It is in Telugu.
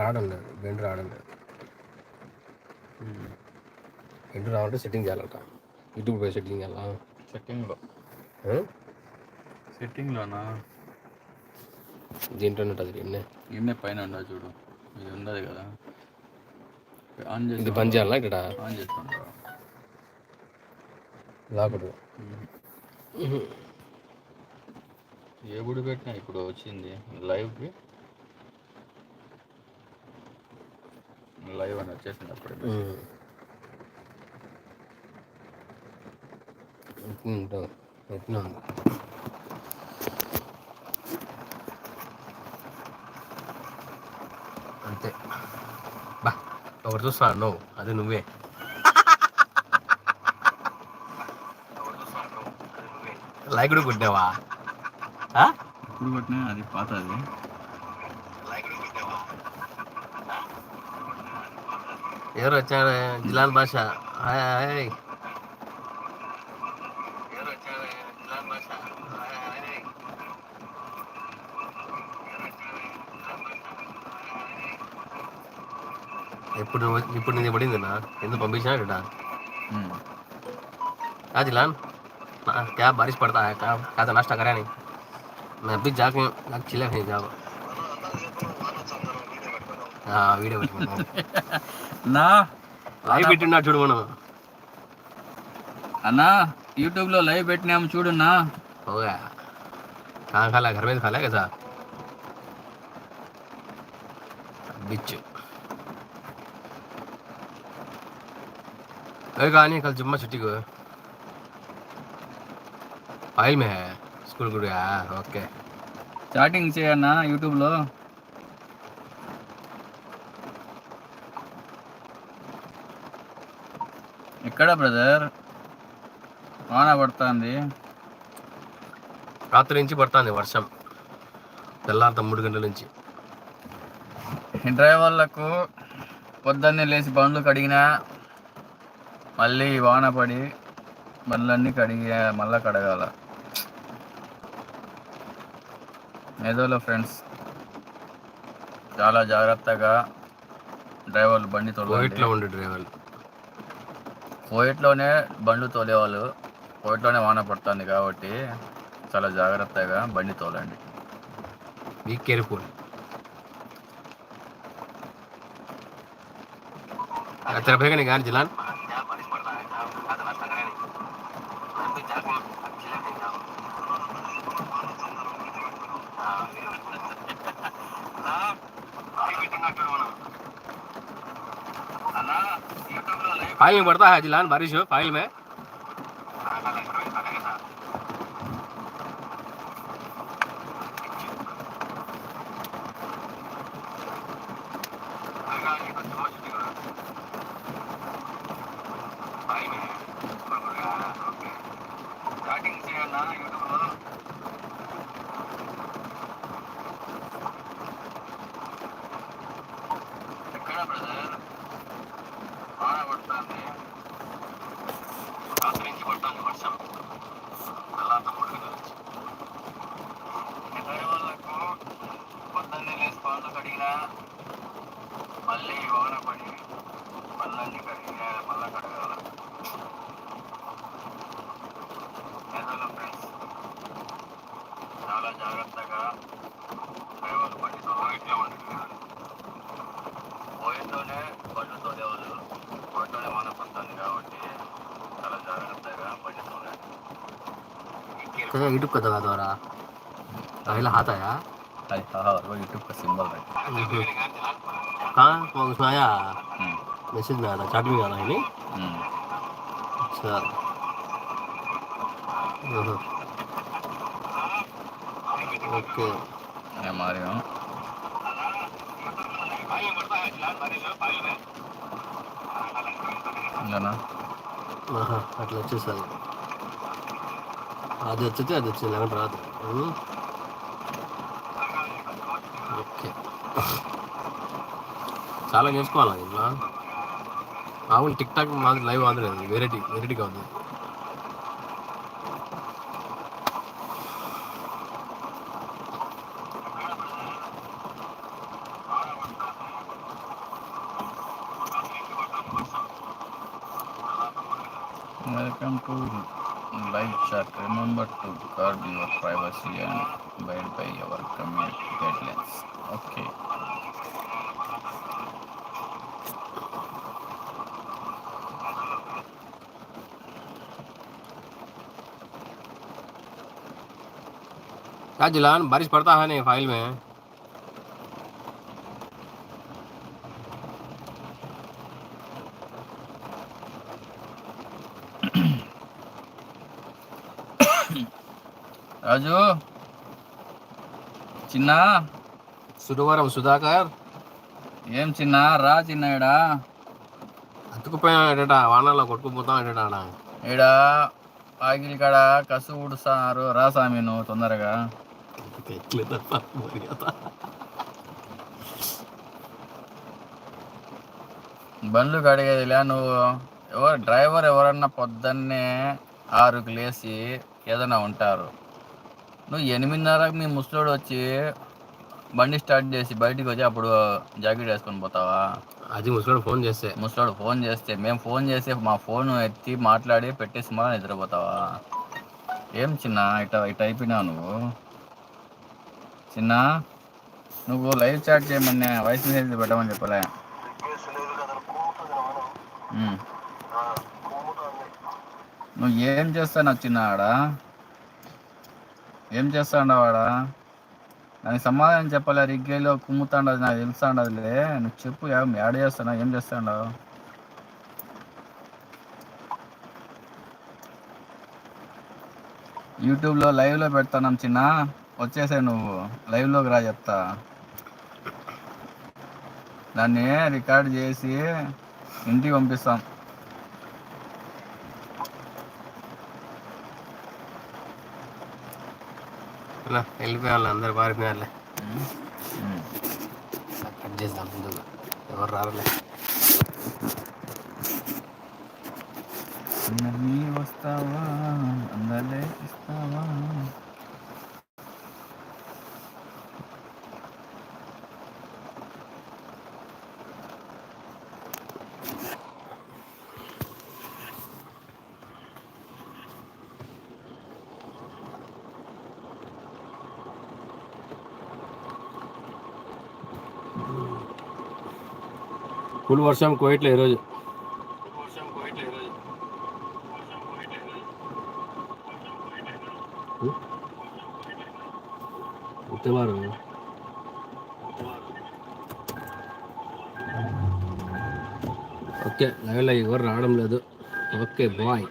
రావడం లేదు. బెండ్ రావడం లేదు. బెండ్ రావాలంటే సెట్టింగ్ చేయాలంట. యూట్యూబ్ పోయి సెట్టింగ్ చేయాలా? సెట్టింగ్లో? సెట్టింగ్లోనా? దీంట్లో ఉంటుంది ఎన్నే? ఎన్నే పైన ఉండదు చూడు. ఇది ఉండదు కదా. ఆన్ చేసి ఇది పని చేయాలా ఇక్కడ? ఆన్ చేసుకుంటా రాకూడదు ఏ గుడి పెట్టినా ఇప్పుడు వచ్చింది. లైవ్కి. లైవ్ అని వచ్చేసింది అప్పుడే అంతే. బా ఒకటి చూస్తా నువ్వు అది నువ్వే. లైక్ కూడా కొట్టావా ఆ? ఇప్పుడు కొట్టినా అది పాతది. ఎవరు వచ్చారు జిలాన్ భాష హాయ్ హాయ్ ఇప్పుడు ఇప్పుడు నేను పడింది నా ఎందుకు పంపించినా ఇక్కడ ఉమ్. हाँ जिलान हाँ, क्या बारिश पड़ता है क्या क्या तो नाश्ता करा नहीं मैं अभी जाके నాకు చిల్ల नहीं जाओ हाँ వీడియో పెట్టుకున్నాం నా లైవ్ పెట్టినా చూడు మనం అన్నా యూట్యూబ్లో లైవ్ పెట్టినాము చూడున్నా हो गया कहाँ खा लिया घर में खा लिया कैसा बिच अरे कहा नहीं कल जुम्मा छुट्टी को फाइल में है स्कूल गुड़ गया ओके చాటింగ్ చేయన్నా యూట్యూబ్లో ఎక్కడ బ్రదర్? వాన పడుతుంది. రాత్రి నుంచి పడుతుంది వర్షం. తెల్లారిత మూడు గంటల నుంచి. డ్రైవర్లకు పొద్దున్నే లేచి బండ్లు కడిగినా మళ్ళీ వాన పడి బండ్లన్నీ కడిగి మళ్ళీ కడగాల. ఏదోలో ఫ్రెండ్స్ చాలా జాగ్రత్తగా డ్రైవర్లు బండి తోలండి కోవిట్లో ఉండే డ్రైవర్ పోయిట్లోనే బండ్లు తోలేవాళ్ళు. పోయిట్లోనే వాన పడుతుంది కాబట్టి చాలా జాగ్రత్తగా బండి తోలండి. బీ కేర్ఫుల్ తిరుపతి కానీ కానీ జిలాన్. फ़ाइल में बढ़ता है जिलान बारिश हो फ़ाइल में। स्टार्टिंग से ना यूट्यूब జాగ్రత్తగా డ్రైవర్లు బండి తోలిట్లో ఉంటుంది పోయిట్లోనే బండ్లు తోలేవాళ్ళు పోయిట్లోనే వాన పడుతుంది కాబట్టి చాలా జాగ్రత్తగా బండి తోలాలి तो यूट्यूब का दवा द्वारा पहला हाथ आया అది हाँ वो यूट्यूब का सिंबल है कहाँ वो उसमें आया हम्म, मैसेज में आना चाट में आना है नहीं हम्म। अच्छा ஓகே மாறிடும் అట్లా వచ్చేసాను అది వచ్చితే అది వచ్చింది అక్కడ రాదు. ఓకే. చాలా నేర్చుకోవాలి ఇట్లా అవును టిక్ టాక్ మాది లైవ్ ఆదలేదు వెరైటీ వెరైటీ కాదు to live chat, remember to guard your privacy and abide by your community guidelines. Okay. शाहजलान बारिश पड़ता है नहीं फ़ाइल में రాజు. చిన్న. సురవరం సుధాకర్. ఏం చిన్న? రా చిన్న ఇడా అతుకుపోయిన వానలో కొట్టుకుపోతాం ఎటా ఈడ ఆగిలి కాడ కసు ఊడుస్తున్నారు రా స్వామి నువ్వు తొందరగా. బండ్లు కడిగేదిలే నువ్వు? ఎవరు? డ్రైవర్ ఎవరన్నా పొద్దున్నే ఆరుకు లేచి ఏదైనా ఉంటారు. నువ్వు ఎనిమిదిన్నరకు మీ ముసలోడు వచ్చి బండి స్టార్ట్ చేసి బయటికి వచ్చి అప్పుడు జాకెట్ వేసుకొని పోతావా? అది ముసలోడు ఫోన్ చేస్తే. ముసలోడు ఫోన్ చేస్తే మేము ఫోన్ చేసి మా ఫోన్ ఎత్తి మాట్లాడి పెట్టేసి మళ్ళీ నిద్రపోతావా? ఏం చిన్న ఇట ఇట అయిపోయినావు నువ్వు. చిన్న నువ్వు లైవ్ చాట్ చేయమని వాయిస్ మెసేజ్ పెట్టమని చెప్పలే. నువ్వు ఏం చేస్తావు చిన్న ఆడ ఏం చేస్తాడావాడా? ఆడ దానికి సమాధానం చెప్పలే? రిగ్గేలో కుమ్ముతాండదు నాకు తెలుస్తాండదులే. నువ్వు చెప్పు ఏం యాడ్ చేస్తానా ఏం చేస్తాండవు యూట్యూబ్లో లైవ్లో పెడతాను చిన్న. వచ్చేసే నువ్వు. లైవ్లోకి రా చెప్తా. దాన్ని రికార్డ్ చేసి ఇంటికి పంపిస్తాం. ఇలా వెళ్ళిపోయాలి అందరు పారిపోయారులే. కట్ చేద్దాం ముందుగా. ఎవరు రారులే. అందరినీ వస్తావా? అందలే ఇస్తావా ఫుల్ వర్షం కోయట్లే ఈరోజు. ఉత్తవారు ఓకే లైవ్లో ఎవరు రావడం లేదు. Okay bye.